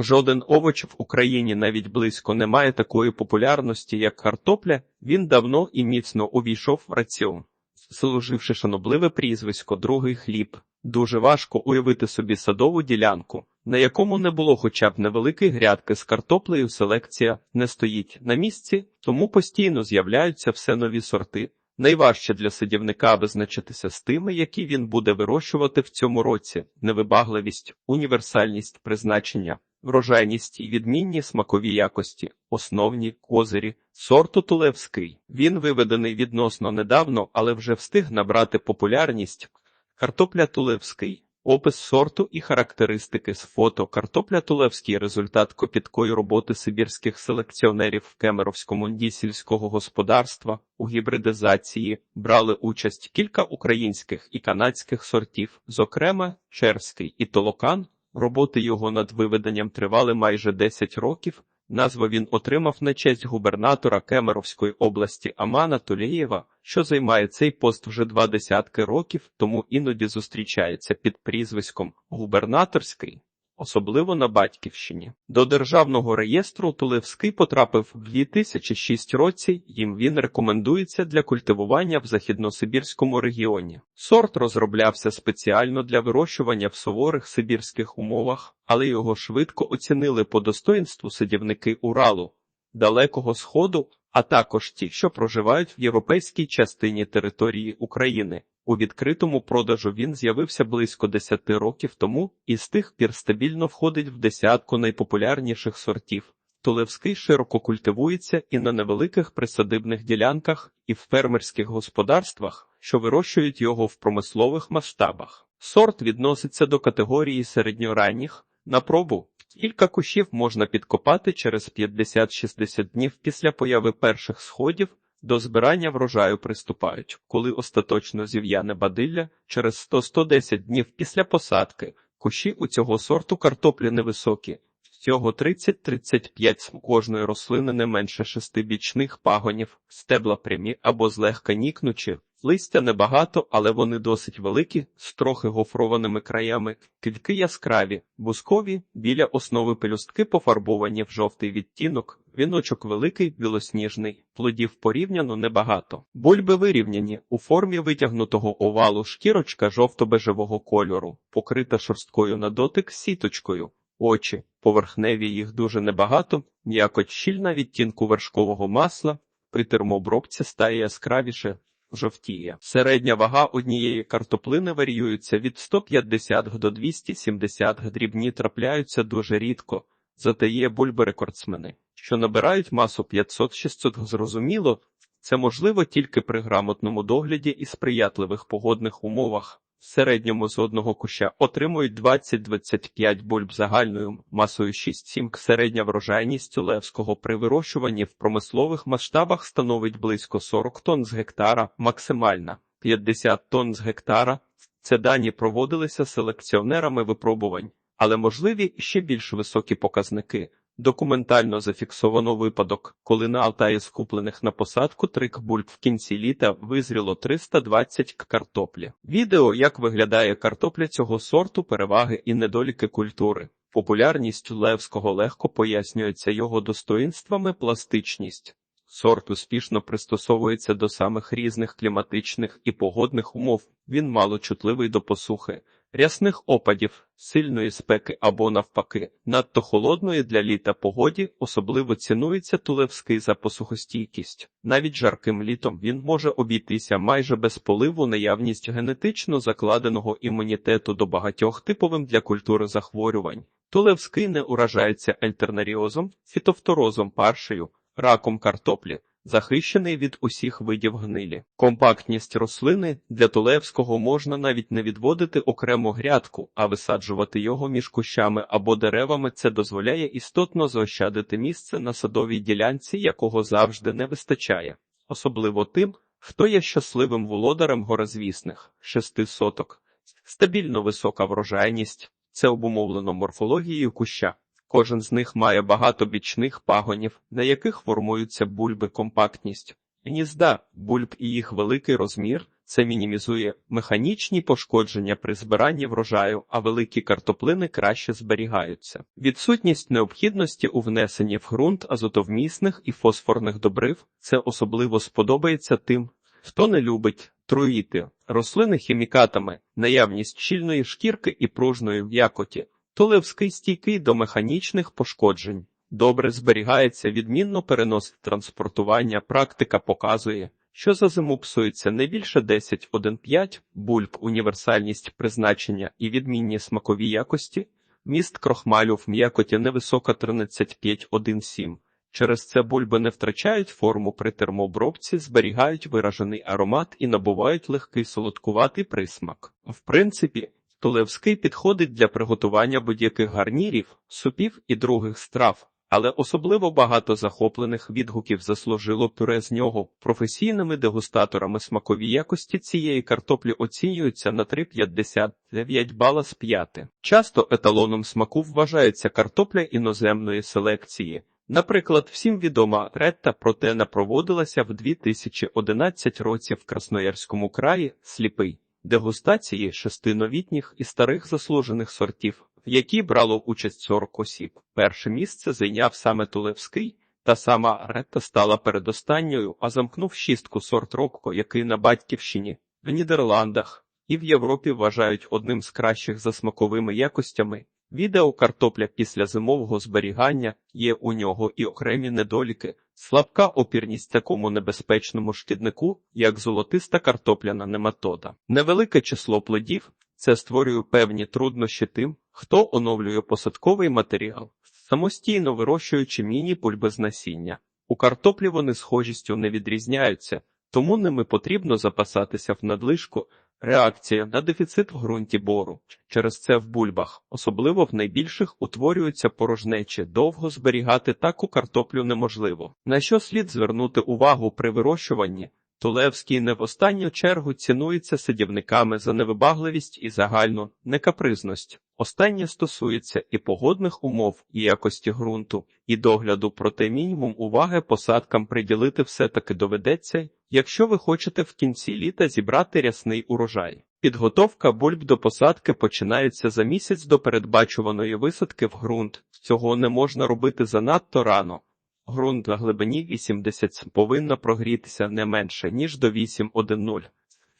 Жоден овоч в Україні навіть близько не має такої популярності, як картопля. Він давно і міцно увійшов в раціон, служивши шанобливе прізвисько другий хліб. Дуже важко уявити собі садову ділянку, на якому не було хоча б невеликої грядки з картоплею. Селекція не стоїть на місці, тому постійно з'являються все нові сорти. Найважче для садівника визначитися з тими, які він буде вирощувати в цьому році: невибагливість, універсальність призначення, врожайність і відмінні смакові якості, основні козирі, сорту Тулевський. Він виведений відносно недавно, але вже встиг набрати популярність. Картопля Тулевський. Опис сорту і характеристики з фото. Картопля Тулевський – результат копіткої роботи сибірських селекціонерів в Кемеровському нді сільського господарства. У гібридизації брали участь кілька українських і канадських сортів, зокрема Черський і Толокан. Роботи його над виведенням тривали майже 10 років. Назву він отримав на честь губернатора Кемеровської області Амана Толієва, що займає цей пост вже два десятки років, тому іноді зустрічається під прізвиськом губернаторський, особливо на Батьківщині. До державного реєстру Тулевський потрапив в 2006 році. Їм він рекомендується для культивування в західносибірському регіоні. Сорт розроблявся спеціально для вирощування в суворих сибірських умовах, але його швидко оцінили по достоїнству садівники Уралу, Далекого Сходу, а також ті, що проживають в європейській частині території України. У відкритому продажу він з'явився близько 10 років тому і з тих пір стабільно входить в десятку найпопулярніших сортів. Тулевський широко культивується і на невеликих присадибних ділянках, і в фермерських господарствах, що вирощують його в промислових масштабах. Сорт відноситься до категорії середньоранніх. На пробу кілька кущів можна підкопати через 50-60 днів після появи перших сходів. До збирання врожаю приступають, коли остаточно зів'яне бадилля через 100-110 днів після посадки. Кущі у цього сорту картоплі невисокі, всього 30-35 у кожної рослини не менше шести бічних пагонів, стебла прямі або злегка нікнучі. Листя небагато, але вони досить великі, з трохи гофрованими краями, кільки яскраві, бускові, біля основи пелюстки пофарбовані в жовтий відтінок, віночок великий, білосніжний, плодів порівняно небагато. Бульби вирівняні, у формі витягнутого овалу шкірочка жовто-бежевого кольору, покрита шорсткою на дотик сіточкою. Очі, поверхневі їх дуже небагато, м'якоть щільна відтінку вершкового масла, при термообробці стає яскравіше, жовтіє. Середня вага однієї картоплини варіюється від 150 до 270 г. Дрібні трапляються дуже рідко, зате є бульби-рекордсмени, що набирають масу 500-600. Зрозуміло, це можливо тільки при грамотному догляді і сприятливих погодних умовах. В середньому з одного куща отримують 20-25 бульб загальною масою 6-7 Середня врожайність левського при вирощуванні в промислових масштабах становить близько 40 тонн з гектара, максимальна 50 тонн з гектара. Це дані проводилися селекціонерами випробувань, але можливі ще більш високі показники. Документально зафіксовано випадок, коли на Алтаї з куплених на посадку трик бульб в кінці літа визріло 320 к картоплі. Відео, як виглядає картопля цього сорту, переваги і недоліки культури. Популярність левського легко пояснюється його достоїнствами пластичність. Сорт успішно пристосовується до самих різних кліматичних і погодних умов. Він мало чутливий до посухи. Рясних опадів, сильної спеки або навпаки, надто холодної для літа погоді особливо цінується тулевський за посухостійкість. Навіть жарким літом він може обійтися майже без поливу наявність генетично закладеного імунітету до багатьох типовим для культури захворювань. Тулевський не уражається альтернаріозом, фітофторозом паршею, раком картоплі захищений від усіх видів гнилі. Компактність рослини для Тулевського можна навіть не відводити окрему грядку, а висаджувати його між кущами або деревами. Це дозволяє істотно заощадити місце на садовій ділянці, якого завжди не вистачає, особливо тим, хто є щасливим володарем горозвісних шести соток. Стабільно висока врожайність це обумовлено морфологією куща. Кожен з них має багато бічних пагонів, на яких формуються бульби компактність. Гнізда, бульб і їх великий розмір Це мінімізує механічні пошкодження при збиранні врожаю, а великі картоплини краще зберігаються. Відсутність необхідності у внесенні в ґрунт азотовмісних і фосфорних добрив це особливо сподобається тим, хто не любить труїти рослини хімікатами, наявність щільної шкірки і пружної м'якоті, то левський стійкий до механічних пошкоджень. Добре зберігається, відмінно переносить транспортування. Практика показує, що за зиму псується не більше 10-1,5 бульб, універсальність призначення і відмінні смакові якості, міст крохмалю в м'якоті невисока 13,5-1,7. Через це бульби не втрачають форму при термообробці, зберігають виражений аромат і набувають легкий солодкуватий присмак. В принципі, Тулевський підходить для приготування будь-яких гарнірів, супів і других страв, але особливо багато захоплених відгуків заслужило пюре з нього. Професійними дегустаторами смакові якості цієї картоплі оцінюються на 3,59 бала з 5. Часто еталоном смаку вважається картопля іноземної селекції. Наприклад, всім відома ретта протена проводилася в 2011 році в Красноярському краї сліпий дегустації шести новітніх і старих заслужених сортів, в якій брало участь 40 осіб. Перше місце зайняв саме Тулевський, та сама ретта стала передостанньою, а замкнув шістку сорт Рокко, який на батьківщині в Нідерландах і в Європі вважають одним з кращих за смаковими якостями. Відео картопля після зимового зберігання є у нього і окремі недоліки, слабка опірність такому небезпечному шкіднику, як золотиста картопляна нематода. Невелике число плодів це створює певні труднощі тим, хто оновлює посадковий матеріал, самостійно вирощуючи міні-пульби з насіння. У картоплі вони схожістю не відрізняються, тому ними потрібно запасатися в надлишку. Реакція на дефіцит в ґрунті бору. Через це в бульбах, особливо в найбільших, утворюються порожнечі. Довго зберігати таку картоплю неможливо. На що слід звернути увагу при вирощуванні? Тулевський не в останню чергу цінується садівниками за невибагливість і загальну некапризність. Останнє стосується і погодних умов, і якості ґрунту, і догляду, проте мінімум уваги посадкам приділити все-таки доведеться, якщо ви хочете в кінці літа зібрати рясний урожай. Підготовка бульб до посадки починається за місяць до передбачуваної висадки в ґрунт. Цього не можна робити занадто рано. Ґрунт на глибині 80 см повинна прогрітися не менше, ніж до 8,1,0.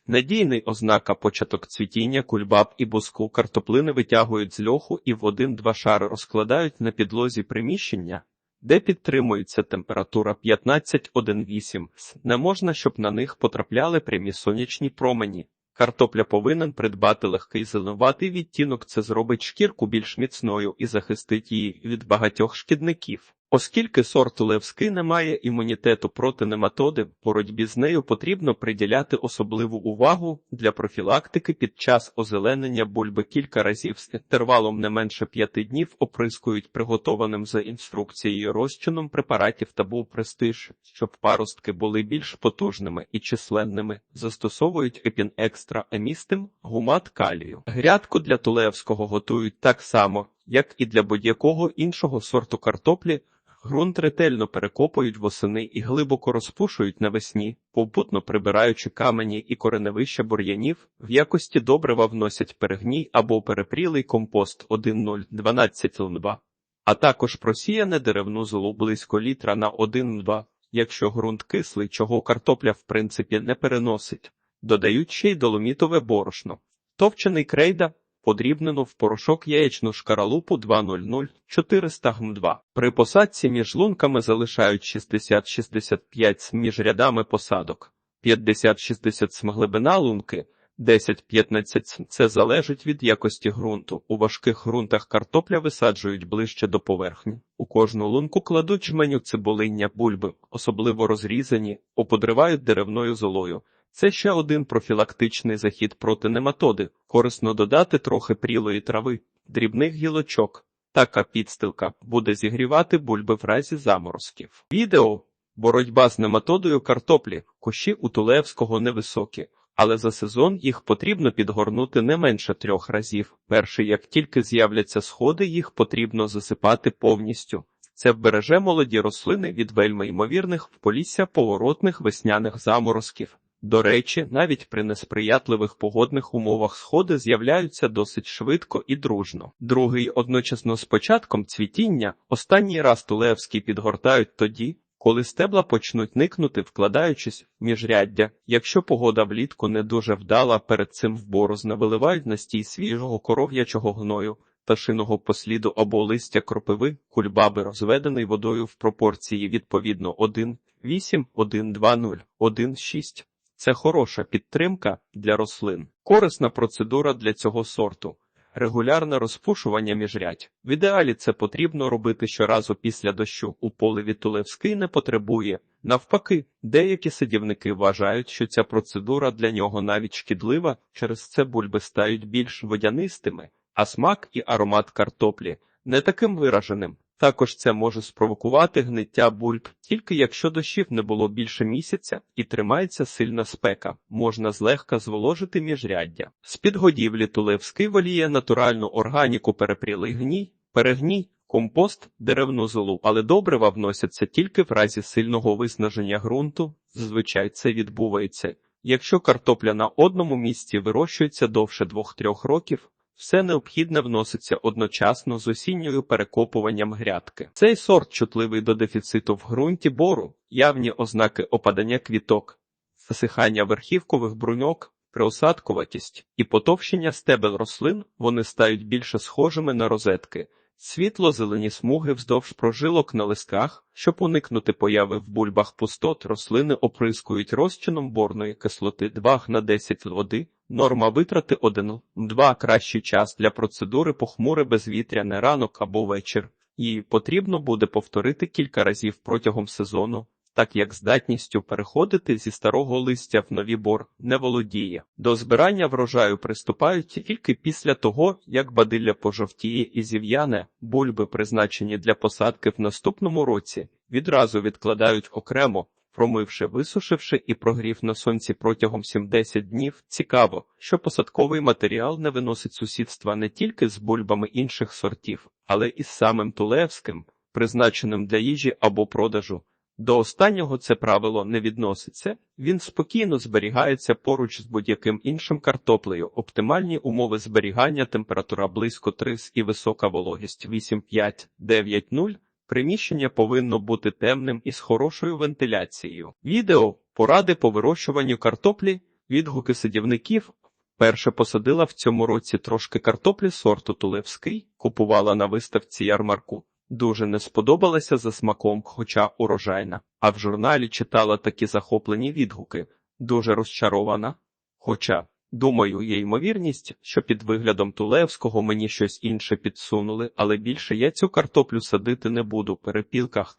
Надійний ознака початок цвітіння кульбаб і буску картоплини витягують з льоху і в один-два шари розкладають на підлозі приміщення, де підтримується температура 15,1,8 С. Не можна, щоб на них потрапляли прямі сонячні промені. Картопля повинен придбати легкий зеленуватий відтінок, це зробить шкірку більш міцною і захистить її від багатьох шкідників. Оскільки сорт левський не має імунітету проти нематоди, боротьбі з нею потрібно приділяти особливу увагу для профілактики під час озеленення бульби кілька разів з інтервалом не менше п'яти днів оприскують приготованим за інструкцією розчином препаратів та був престиж, щоб паростки були більш потужними і численними, застосовують епін екстра емістим гумат калію. Грядку для тулевського готують так само, як і для будь-якого іншого сорту картоплі. Грунт ретельно перекопують восени і глибоко розпушують навесні, попутно прибираючи камені і кореневища бур'янів, в якості добрива вносять перегній або перепрілий компост 1,012 Л2, а також просіяне деревну золу близько літра на 1,2, якщо ґрунт кислий, чого картопля в принципі не переносить, додають ще й доломітове борошно, товчений крейда подрібнену в порошок яєчну шкаралупу 200 400 г2. При посадці між лунками залишають 60-65 см між рядами посадок, 50-60 см глибина лунки, 10-15 см. Це залежить від якості ґрунту. У важких ґрунтах картопля висаджують ближче до поверхні. У кожну лунку кладуть жменю цибулиння бульби, особливо розрізані, оподривають деревною золою. Це ще один профілактичний захід проти нематоди. Корисно додати трохи прілої трави, дрібних гілочок. Така підстилка буде зігрівати бульби в разі заморозків. Відео боротьба з нематодою картоплі, кущі у Тулевського невисокі, але за сезон їх потрібно підгорнути не менше трьох разів. Перший, як тільки з'являться сходи, їх потрібно засипати повністю. Це вбереже молоді рослини від вельми ймовірних в полісся поворотних весняних заморозків. До речі, навіть при несприятливих погодних умовах сходи з'являються досить швидко і дружно. Другий одночасно з початком цвітіння останній раз тулевський підгортають тоді, коли стебла почнуть никнути, вкладаючись в міжряддя. Якщо погода влітку не дуже вдала, перед цим в борозна виливають настій свіжого коров'ячого гною, пташиного посліду або листя кропиви, кульбаби розведений водою в пропорції відповідно 1, 8, 1, 2, 0, 1, 6. Це хороша підтримка для рослин. Корисна процедура для цього сорту. Регулярне розпушування міжрядь. В ідеалі це потрібно робити щоразу після дощу. У поливі Тулевський не потребує. Навпаки, деякі садівники вважають, що ця процедура для нього навіть шкідлива, через це бульби стають більш водянистими, а смак і аромат картоплі не таким вираженим. Також це може спровокувати гниття бульб, тільки якщо дощів не було більше місяця і тримається сильна спека, можна злегка зволожити міжряддя. З підгодівлі Тулевський воліє натуральну органіку перепрілий гній, перегній, компост, деревну золу, але добрива вносяться тільки в разі сильного виснаження ґрунту. Зазвичай це відбувається. Якщо картопля на одному місці вирощується довше 2-3 років, все необхідне вноситься одночасно з осінньою перекопуванням грядки. Цей сорт чутливий до дефіциту в ґрунті бору, явні ознаки опадання квіток, засихання верхівкових бруньок, приосадкуватість і потовщення стебел рослин, вони стають більше схожими на розетки. Світло-зелені смуги вздовж прожилок на листках, щоб уникнути появи в бульбах пустот, рослини оприскують розчином борної кислоти 2 на 10 води, норма витрати 1-2 кращий час для процедури похмуре безвітряне ранок або вечір. Її потрібно буде повторити кілька разів протягом сезону, так як здатністю переходити зі старого листя в нові бор не володіє. До збирання врожаю приступають тільки після того, як бадилля пожовтіє і зів'яне, бульби, призначені для посадки в наступному році, відразу відкладають окремо. Промивши, висушивши і прогрів на сонці протягом 70 днів, цікаво, що посадковий матеріал не виносить сусідства не тільки з бульбами інших сортів, але і з самим тулевським, призначеним для їжі або продажу. До останнього це правило не відноситься, він спокійно зберігається поруч з будь-яким іншим картоплею. Оптимальні умови зберігання, температура близько 3 і висока вологість 8,5-9,0. Приміщення повинно бути темним і з хорошою вентиляцією. Відео поради по вирощуванню картоплі, відгуки садівників. Перше посадила в цьому році трошки картоплі сорту Тулевський, купувала на виставці ярмарку. Дуже не сподобалася за смаком, хоча урожайна, а в журналі читала такі захоплені відгуки, дуже розчарована. Хоча, думаю, є ймовірність, що під виглядом Тулевського мені щось інше підсунули, але більше я цю картоплю садити не буду. Перепілках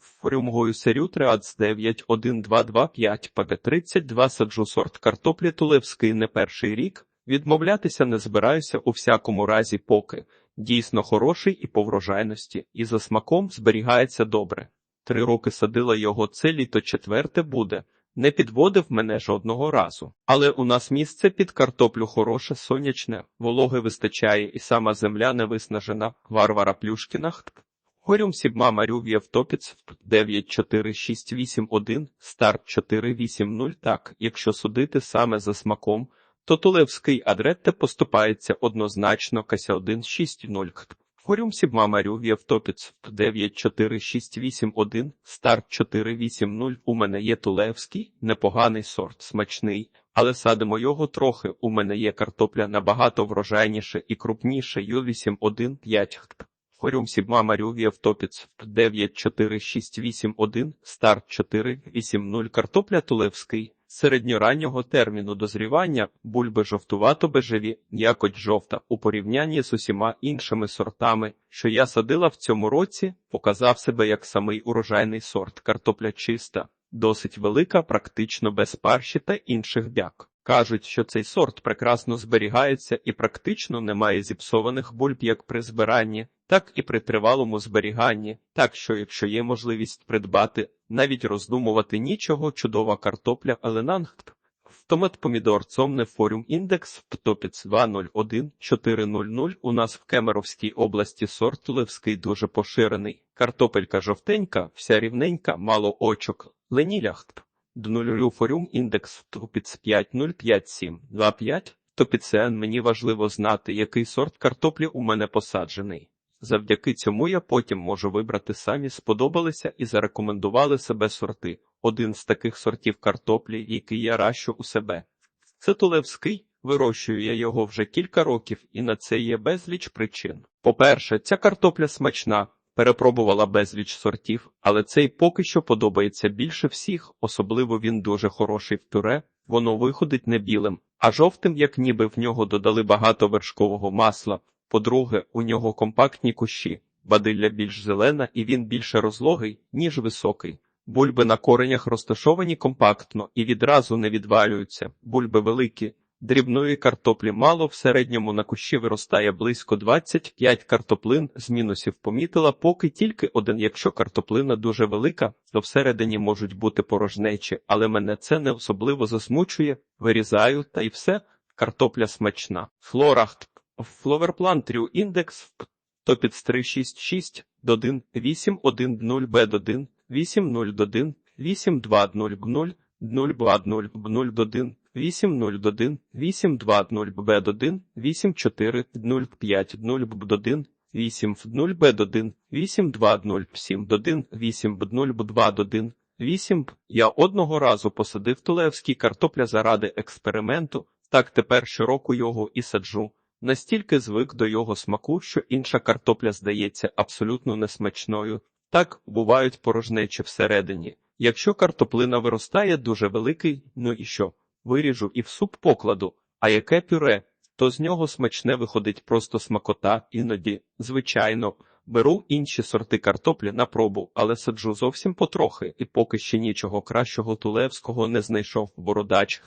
Форюмгою серю Триац 91225 ПД32 саджу сорт картоплі Тулевський не перший рік. Відмовлятися не збираюся у всякому разі поки дійсно хороший і по врожайності, і за смаком зберігається добре. Три роки садила його це літо четверте буде. Не підводив мене жодного разу. Але у нас місце під картоплю хороше, сонячне, вологи вистачає, і сама земля не виснажена. Варвара Плюшкіна. Горюм Сігма Марюв Євтопіц 94681, старт 480. Так, якщо судити саме за смаком, то Тулевський адретте поступається однозначно Кася 160. Хорюм Сігма Марюв Євтопіц 94681, старт 480. У мене є Тулевський, непоганий сорт, смачний, але садимо його трохи. У мене є картопля набагато врожайніше і крупніше Ю815. Хорюм Сігма Марюв Євтопіц 94681, старт 480. Картопля Тулевський середньораннього терміну дозрівання бульби жовтувато-бежеві, якоть жовта у порівнянні з усіма іншими сортами, що я садила в цьому році, показав себе як самий урожайний сорт картопля чиста, досить велика, практично без парші та інших бяк. Кажуть, що цей сорт прекрасно зберігається і практично немає зіпсованих бульб як при збиранні, так і при тривалому зберіганні, так що, якщо є можливість придбати, навіть роздумувати нічого, чудова картопля Еленангт. Томат помідор цомне форум індекс птопіц 201400 у нас в Кемеровській області сорт Левський дуже поширений. Картопелька жовтенька, вся рівненька, мало очок, леніляхт. до 0 люфоріум індекс топіц 5057 25. Топіцен мені важливо знати, який сорт картоплі у мене посаджений. Завдяки цьому я потім можу вибрати самі сподобалися і зарекомендували себе сорти. Один з таких сортів картоплі, який я ращу у себе. Це Тулевський, вирощую я його вже кілька років, і на це є безліч причин. По-перше, ця картопля смачна, перепробувала безліч сортів, але цей поки що подобається більше всіх, особливо він дуже хороший в пюре, воно виходить не білим, а жовтим, як ніби в нього додали багато вершкового масла. По-друге, у нього компактні кущі, бадилля більш зелена і він більше розлогий, ніж високий. Бульби на коренях розташовані компактно і відразу не відвалюються. Бульби великі. Дрібної картоплі мало, в середньому на кущі виростає близько 25 картоплин, з мінусів помітила поки тільки один. Якщо картоплина дуже велика, то всередині можуть бути порожнечі, але мене це не особливо засмучує, вирізаю, та й все, картопля смачна. Флорахт. Фловерплан Трю індекс Топіц 366 1 810 б 1 801 820 020 001 801 820 б1 84 05 0б1 8 0 б1 820 7 1 8 0 б2 8 Я одного разу посадив Тулевський картопля заради експерименту, так тепер щороку його і саджу. Настільки звик до його смаку, що інша картопля здається абсолютно несмачною. Так бувають порожнечі всередині. Якщо картоплина виростає дуже великий, ну і що? Виріжу і в суп покладу, а яке пюре, то з нього смачне виходить просто смакота, іноді, звичайно, беру інші сорти картоплі на пробу, але саджу зовсім потрохи, і поки ще нічого кращого тулевського не знайшов бородач.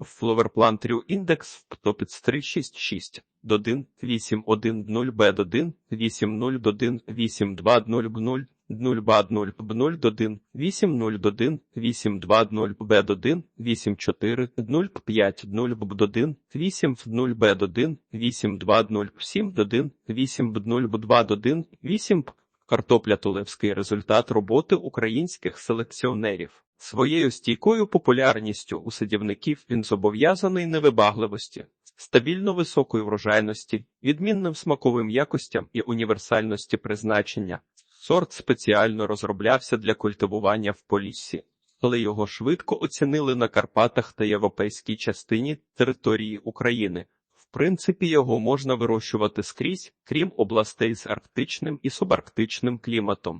Фловерплан Трю індекс Топіц 366 1 810 б 1 801 820 0 0 бад 0 б 0 1 8 0 1 8 2 0 б 1 8 4 0 5 0 б 1 8 0 б 1 8 2 0 7 1 8 б 0 б 2 1 8 Картопля Тулевський результат роботи українських селекціонерів. Своєю стійкою популярністю у садівників він зобов'язаний невибагливості, стабільно високої врожайності, відмінним смаковим якостям і універсальності призначення. Сорт спеціально розроблявся для культивування в Поліссі, але його швидко оцінили на Карпатах та європейській частині території України. В принципі, його можна вирощувати скрізь, крім областей з арктичним і субарктичним кліматом.